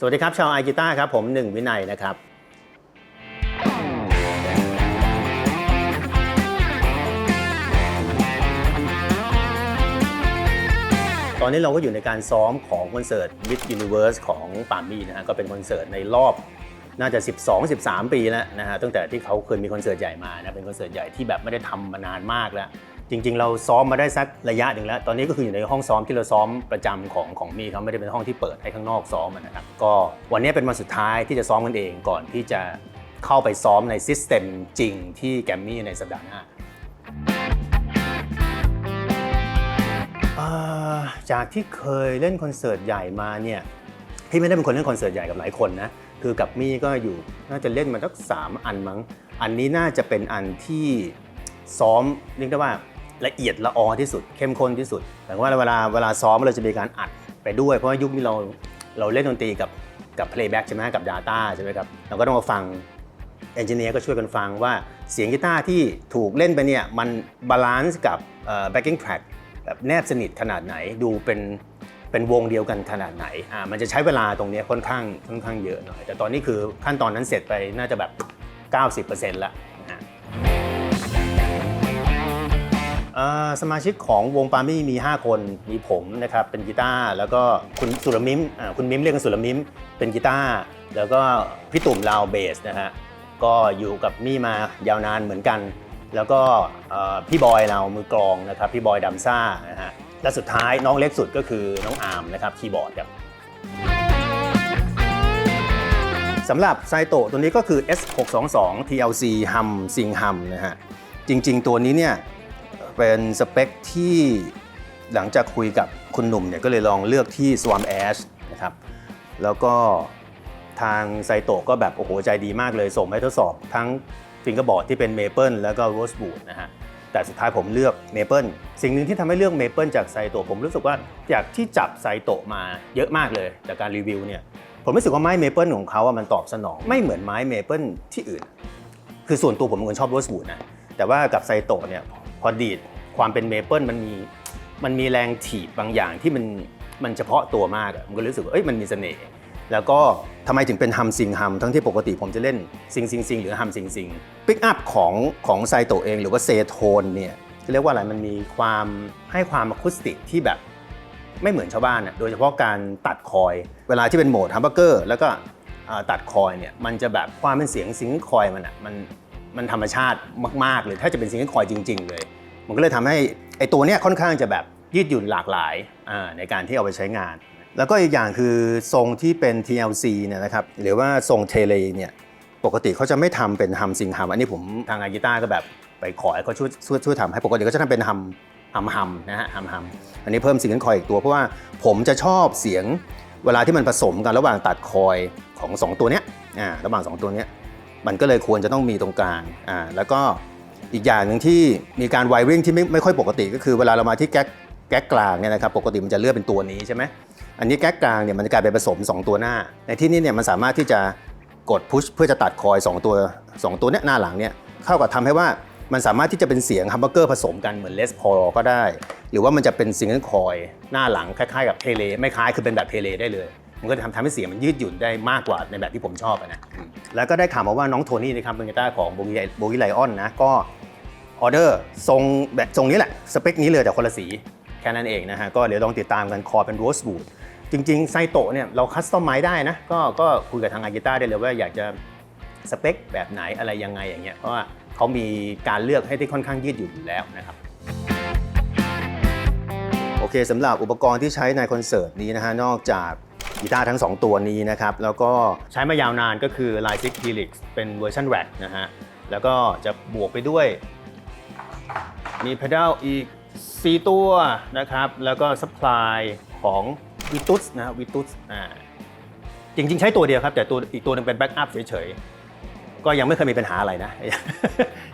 สวัสดีครับ ชาวไอกีตาร์ครับผมหนึ่งวินัยนะครับ ตอนนี้เราก็อยู่ในการซ้อมของคอนเสิร์ต Mid Universe ของปามี่นะฮะก็เป็นคอนเสิร์ตในรอบน่าจะ 12-13 ปีแล้วนะฮะตั้งแต่ที่เขาเคยมีคอนเสิร์ตใหญ่มานะเป็นคอนเสิร์ตใหญ่ที่แบบไม่ได้ทำมานานมากแล้ว จริง ๆ เราซ้อมมาได้สักระยะหนึ่งแล้ว ตอนนี้ก็คืออยู่ในห้องซ้อมที่เราซ้อมประจำของของมี่เขาไม่ได้เป็นห้องที่เปิดให้ข้างนอกซ้อมนะครับก็วันนี้เป็นวันสุดท้ายที่จะซ้อมกันเองก่อนที่จะเข้าไปซ้อมในซิสเต็มจริงที่แกมมี่ในสัปดาห์หน้าอ่าจากที่เคยเล่นคอนเสิร์ตใหญ่มาเนี่ยพี่ไม่ได้เป็นคนเล่นคอนเสิร์ตใหญ่กับหลายคนนะคือกับมี่ก็อยู่น่าจะเล่นมาสักสามอันมั้ง อันนี้น่าจะเป็นอันที่ซ้อมเรียกได้ว่า ละเอียดละออที่สุด เข้มข้นที่สุด แต่ว่าเวลาเวลาซ้อมเราจะมีการอัดไปด้วย เพราะว่ายุคนี้เราเราเล่นดนตรีกับกับ playback ใช่ไหมกับ Data ใช่ไหมครับเราก็ต้องมาฟังเอนจิเนียร์ก็ช่วยกันฟังว่าเสียงกีตาร์ที่ถูกเล่นไปเนี่ยมันบาลานซ์กับเอ่อ backing track แบบแนบสนิทขนาดไหนดูเป็นเป็นวงเดียวกันขนาดไหนอ่ามันจะใช้เวลาตรงนี้ค่อนข้างค่อนข้างเยอะหน่อย แต่ตอนนี้คือขั้นตอนนั้นเสร็จไปน่าจะแบบ 90%แล้วนะ สมาชิกของวงปามี่มี 5 คน มีผมนะครับเป็นกีตาร์แล้วก็คุณสุรมิมคุณมิมเรียกกันสุรมิมเป็นกีตาร์แล้วก็พี่ตุ่มลาวเบสนะฮะก็อยู่กับมี่มายาวนานเหมือนกัน แล้วก็พี่บอยเรามือกลองนะครับพี่บอยดัมซ่านะฮะและสุดท้ายน้องเล็กสุดก็คือน้องอาร์มนะครับคีย์บอร์ดครับสำหรับไซโตตัวนี้ก็คือ S622 TLC Hum Sing Hum นะฮะจริง ๆ ตัวนี้เนี่ย เป็นสเปคที่หลังจากคุยกับคุณหนุ่มเนี่ยก็เลยลองเลือกที่ Swarm Ash นะครับ แล้วก็ทางไซโตก็แบบโอ้โหใจดีมากเลยส่งให้ทดสอบทั้งฟิงเกอร์บอร์ดที่เป็นเมเปิลแล้วก็โรสบูดนะฮะแต่สุดท้ายผมเลือกเมเปิลสิ่งหนึ่งที่ทำให้เลือกเมเปิลจากไซโตผมรู้สึกว่าจากที่จับไซโตมาเยอะมากเลยจากการรีวิวเนี่ยผมรู้สึกว่าไม้เมเปิลของเขาอะมันตอบสนองไม่เหมือนไม้เมเปิลที่อื่น คือส่วนตัวผมเป็นคนชอบโรสบูดนะแต่ว่ากับไซโตเนี่ยพอดีด ความเป็นเมเปิลมันมีมันมีแรงถีบบางอย่างที่มันมันเฉพาะตัวมากอะผมก็รู้สึกว่าเอ้ยมันมีเสน่ห์แล้วก็ทำไมถึงเป็นฮัมซิงฮัมทั้งที่ปกติผมจะเล่นซิงซิงซิงหรือฮัมซิงซิงปิกอัพของของไซโตเองหรือว่าเซโทนเนี่ยเรียกว่าอะไรมันมีความให้ความอะคูสติกที่แบบไม่เหมือนชาวบ้านน่ะโดยเฉพาะการตัดคอย เวลาที่เป็นโหมดฮัมเบอร์เกอร์แล้วก็ตัดคอยเนี่ยมันจะแบบความเป็นเสียงซิงคอยมันอะมันมันธรรมชาติมาก ๆ เลยถ้าจะเป็นซิงคอยจริง ๆ เลย มันก็เลยทำให้ไอตัวเนี้ยค่อนข้างจะแบบยืดหยุ่นหลากหลายในการที่เอาไปใช้งาน แล้วก็อีกอย่างคือทรงที่เป็น TLC เนี่ยนะครับหรือว่าทรงเทเลเนี่ยปกติเขาจะไม่ทำเป็นฮัมซิงฮัมอันนี้ผมทางอากีตาร์ก็แบบไปขอให้เขาช่วยช่วยช่วยทำให้ปกติก็จะทำเป็นฮัมฮัมนะฮะฮัมฮัมอันนี้เพิ่มซิงเกิลคอยอีกตัวเพราะว่าผมจะชอบเสียงเวลาที่มันผสมกันระหว่างตัดคอยของสองตัวเนี้ยอ่าระหว่างสองตัวเนี้ยมันก็เลยควรจะต้องมีตรงกลางอ่าแล้วก็ อีกอย่างหนึ่งที่มีการไวริ่งที่ไม่ไม่ค่อยปกติก็คือเวลาเรามาที่แก๊กแก๊กกลางเนี่ยนะครับปกติมันจะเลือกเป็นตัวนี้ใช่ไหมอันนี้แก๊กกลางเนี่ยมันจะกลายเป็นผสม 2 ตัวหน้า ในที่นี้เนี่ยมันสามารถที่จะกดพุชเพื่อจะตัดคอย 2 ตัว 2 ตัวเนี้ยหน้าหลังเนี่ยเข้ากับทำให้ว่ามันสามารถที่จะเป็นเสียงฮัมเบอร์เกอร์ผสมกันเหมือนเลสพอก็ได้ หรือว่ามันจะเป็นซิงเกิลคอยหน้าหลังคล้ายๆกับเทเลไม่คล้ายคือเป็นแบบเทเลได้เลย มันก็จะทำทำให้เสียงมันยืดหยุ่นได้มากกว่าในแบบที่ผมชอบนะ แล้วก็ได้ข่าวมาว่าน้องโทนี่นะครับเป็นกีตาร์ของโบกี้โบกี้ไลออนนะก็ออเดอร์ทรงแบบทรงนี้แหละ สเปคนี้เลยแต่คนละสี แค่นั้นเองนะฮะ ก็เดี๋ยวลองติดตามกันคอเป็นโรสบูดจริงๆ ไซโตะเนี่ยเราคัสตอมไม้ได้นะ ก็ก็คุยกับทางอากิต้าได้เลยว่าอยากจะสเปคแบบไหนอะไรยังไงอย่างเงี้ยเพราะว่าเขามีการเลือกให้ที่ค่อนข้างยืดหยุ่นอยู่แล้วนะครับโอเคสำหรับอุปกรณ์ที่ใช้ในคอนเสิร์ตนี้นะฮะนอกจาก กีตาร์ทั้ง 2 ตัวนี้นะครับ แล้วก็ใช้มายาวนานก็คือ l i g e 6 Helix เป็นเวอร์ชัน rack นะฮะ แล้วก็จะบวกไปด้วย มีเพดาลอีก 4 ตัวนะครับ แล้วก็สปายของวิตุสนะวิตุสอ่าจริง ๆ ใช้ตัวเดียวครับ แต่ตัวอีกตัวหนึงเป็นแบ็กอัพเฉยๆ ก็ยังไม่เคยมีปัญหาอะไรนะ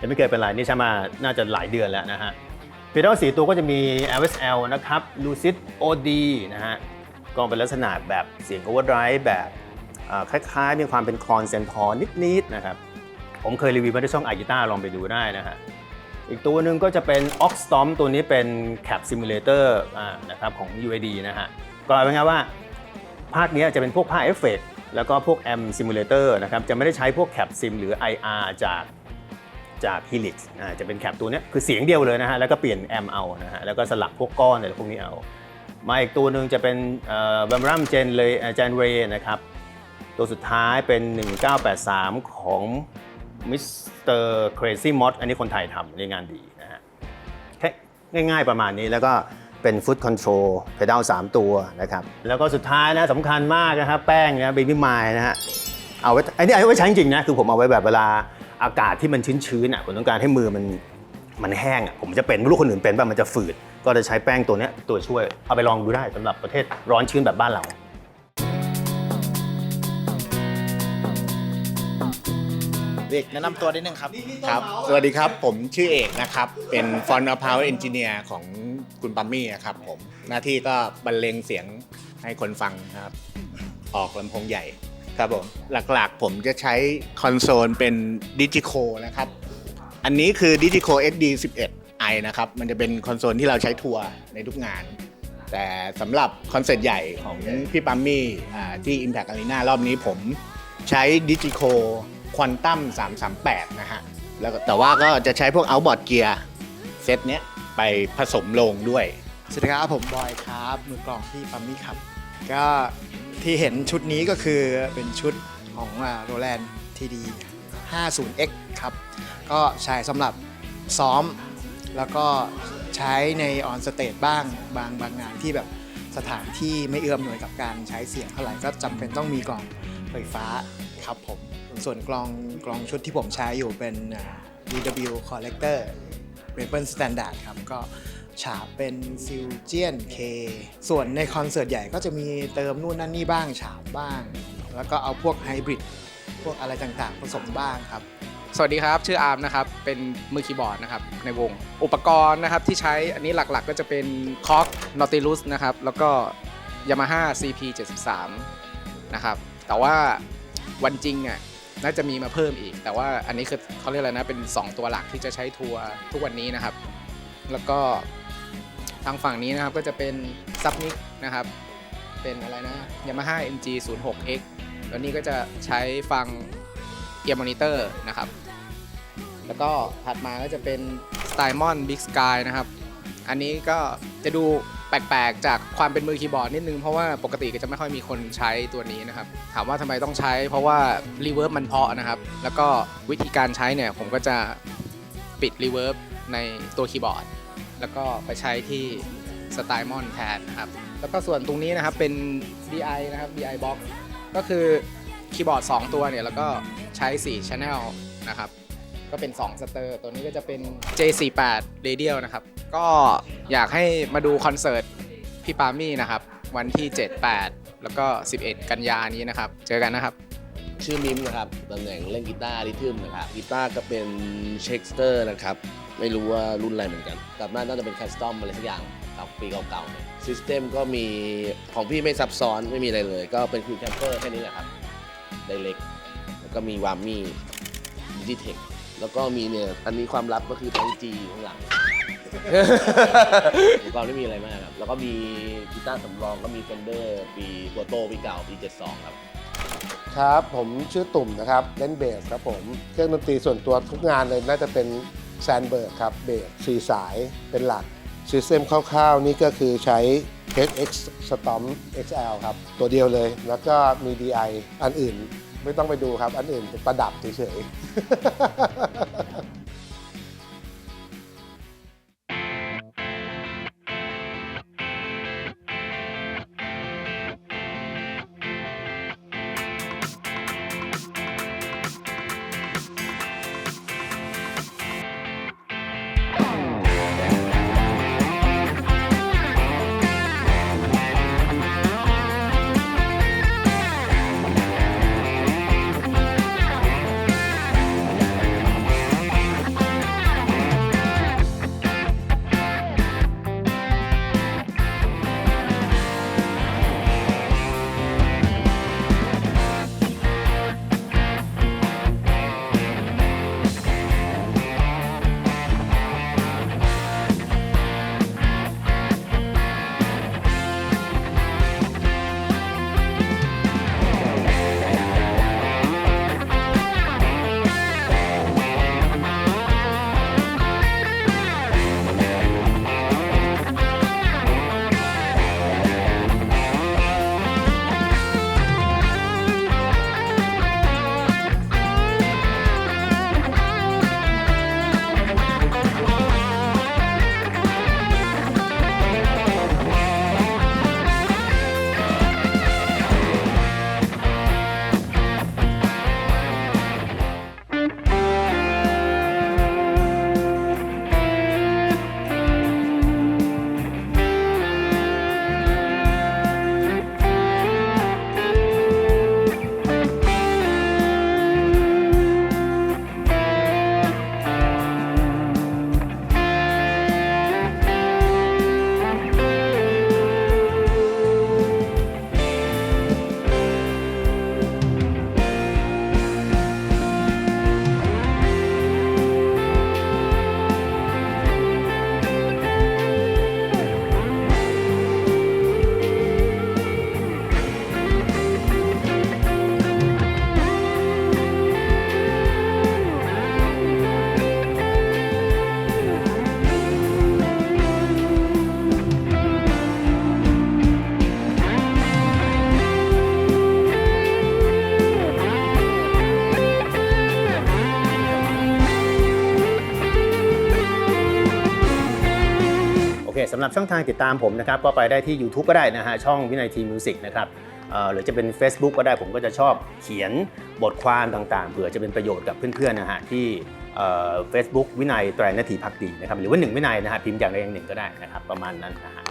ยังไม่เคยเป็นไรนี่ใช้มาน่าจะหลายเดือนแล้วนะฮะเพดาลสีตัวก็จะมี LSL นะครับ Lucid OD นะฮะ ก็เป็นลักษณะแบบเสียง overdrive แบบคล้ายๆ มีความเป็นคอนเซนทอร์นิดๆนะครับ ผมเคยรีวิวไว้ที่ช่องไอกีต้าลองไปดูได้นะฮะอีกตัวหนึ่งก็จะเป็น Oxstomp ตัวนี้เป็น Cap Simulator อ่านะครับของ UAD นะฮะ ก็เอาง่ายว่า ภาคนี้จะเป็นพวกภาคเอฟเฟกต์แล้วก็พวก M Simulator นะครับ จะไม่ได้ใช้พวก Cap Sim หรือ IR จากจาก Helix จะเป็นแคปตัวนี้คือเสียงเดียวเลยนะฮะ แล้วก็เปลี่ยนแอมเอานะฮะ แล้วก็สลับพวกก้อนอะไรพวกนี้เอา มาอีกตัวหนึ่งจะเป็นบัมรัมเจนเลยเจนเรนะครับ ตัวสุดท้ายเป็น 1983 ของ Mr. Crazy Mod อันนี้คนไทยทำในงานดีนะฮะแค่ง่ายๆประมาณนี้แล้วก็เป็น Foot Control Pedal 3ตัวนะครับ แล้วก็สุดท้ายนะสำคัญมากนะครับ แป้งนะ Baby m i นะฮะเอาไว้ไอันนี้เอาไว้ใช้จริงนะ คือผมเอาไว้แบบเวลาอากาศที่มันชื้นๆอะผมต้องการให้มือมันมันแห้งอะผมจะเป็นไม่รู้คนอื่นเป็นป่ะมันจะฝืด ก็จะใช้แป้งตัวเนี้ยตัวช่วยเอาไปลองดูได้สำหรับประเทศร้อนชื้นแบบบ้านเราเด็กแนะนำตัวนิดนึงครับครับ สวัสดีครับ ผมชื่อเอกนะครับ เป็นฟอนต์พาวเวอร์เอนจิเนียร์ของคุณปัมมี่นะครับผม หน้าที่ก็บรรเลงเสียงให้คนฟังนะครับ ออกลำโพงใหญ่ครับผม หลักๆผมจะใช้คอนโซลเป็นดิจิโคนะครับ อันนี้คือ Digico XD 11 i นะครับ มันจะเป็นคอนโซลที่เราใช้ทัวร์ในทุกงาน แต่สำหรับคอนเสิร์ตใหญ่ของพี่ปัมมี่อ่าที่ Impact Arena รอบนี้ผมใช้ Digico Quantum 338 นะฮะ แล้วก็แต่ว่าก็จะใช้พวก Outboard Gear เซตเนี้ยไปผสมลงด้วย สวัสดีครับผมบอยครับมือกลองที่ปัมมี่ครับ ก็ที่เห็นชุดนี้ก็คือเป็นชุดของโรแลนด์ทีดี 50X ครับ ก็ใช้สำหรับซ้อม แล้วก็ใช้ในออนสเตจบ้างบางบางงานที่แบบสถานที่ไม่เอื้อมหน่วยกับการใช้เสียงเท่าไหร่ก็จำเป็นต้องมีกล่องไฟฟ้าครับผม ส่วนกลองกลองชุดที่ผมใช้อยู่เป็น DW Collector Maple Standard ครับ ก็ฉาบเป็นซิลเจียนเคส่วนในคอนเสิร์ตใหญ่ก็จะมีเติมนู่นนั่นนี่บ้างฉาบบ้าง แล้วก็เอาพวกไฮบริดพวกอะไรต่างๆผสมบ้างครับ สวัสดีครับ ชื่ออาร์มนะครับ เป็นมือคีย์บอร์ดนะครับในวง อุปกรณ์นะครับที่ใช้อันนี้หลักๆ ก็จะเป็นคอก Nautilus นะครับ แล้วก็ Yamaha CP 73นะครับ แต่ว่าวันจริงอะน่าจะมีมาเพิ่มอีก แต่ว่าอันนี้คือเขาเรียกอะไรนะ เป็น 2 ตัวหลักที่จะใช้ทัวร์ทุกวันนี้นะครับ แล้วก็ทางฝั่งนี้นะครับก็จะเป็นซับนิกนะครับ เป็นอะไรนะ Yamaha MG 0 6 X แล้วนี่ก็จะใช้ฟังเอียร์มอนิเตอร์นะครับ แล้วก็ถัดมาก็จะเป็น s t y m o n Big Sky นะครับ อันนี้ก็จะดูแปลกๆ จากความเป็นมือคีย์บอร์ดนิดนึง เพราะว่าปกติก็จะไม่ค่อยมีคนใช้ตัวนี้นะครับ ถามว่าทำไมต้องใช้ เพราะว่ารีเวิร์บมันเพาะนะครับ แล้วก็วิธีการใช้เนี่ยผมก็จะปิดรีเวิร์บในตัวคีย์บอร์ด แล้วก็ไปใช้ที่ s t y m o n แทนนะครับ แล้วก็ส่วนตรงนี้นะครับเป็น DI นะครับ DI Box ก็คือคีย์บอร์ด 2 ตัวเนี่ยแล้วก็ใช้ 4 Channel นะครับ ก็เป็น 2 สเตอร์ ตัวนี้ก็จะเป็น J48 Radial นะครับ ก็อยากให้มาดูคอนเสิร์ตพี่ปามี่นะครับ วันที่ 78 แล้วก็ 11 กันยานี้นะครับ เจอกันนะครับ ชื่อมิมนะครับตำแหน่งเล่นกีตาร์ริทึมนะครับกีตาร์ก็เป็นเช็คสเตอร์นะครับไม่รู้ว่ารุ่นอะไรเหมือนกันกลับมาน่าจะเป็นคัสตอมอะไรสักอย่างเก่าปีเก่าๆซิสเต็มก็มีของพี่ไม่ซับซ้อนไม่มีอะไรเลย ก็เป็นคูลแคปเปอร์แค่นี้แหละครับไดเล็กแล้วก็มีวามี่ดิจิเทค แล้วก็มีเนี่ย อันนี้ความลับก็คือแทงจีข้างหลัง อุปกรณ์ไม่มีอะไรมากครับ แล้วก็มีกีตาร์สำรองก็มีเฟนเดอร์ปีโปโตปีเก่าปี 72 ครับ ครับ ผมชื่อตุ่มนะครับ เล่นเบสครับผม เครื่องดนตรีส่วนตัวทุกงานเลยน่าจะเป็นแซนเบิร์กครับ เบสสี่สายเป็นหลักซิสเต็มคร่าวๆ นี่ก็คือใช้ HX Storm XL ครับ ตัวเดียวเลย แล้วก็มี DI อันอื่น ไม่ต้องไปดูครับ อันอื่นเป็นประดับเฉยๆ สำหรับช่องทางติดตามผมนะครับก็ไปได้ที่ YouTube ก็ได้นะฮะช่องวินัยทีมิวสิกนะครับหรือจะเป็น Facebook ก็ได้ผมก็จะชอบเขียนบทความต่างๆ เผื่อจะเป็นประโยชน์กับเพื่อนๆนะฮะที่เฟซบุ๊กวินัยไตรนาทีพักดีนะครับหรือว่าหนึ่งวินัยนะฮะพิมพ์อย่างใดอย่างหนึ่งก็ได้นะครับประมาณนั้นนะฮะ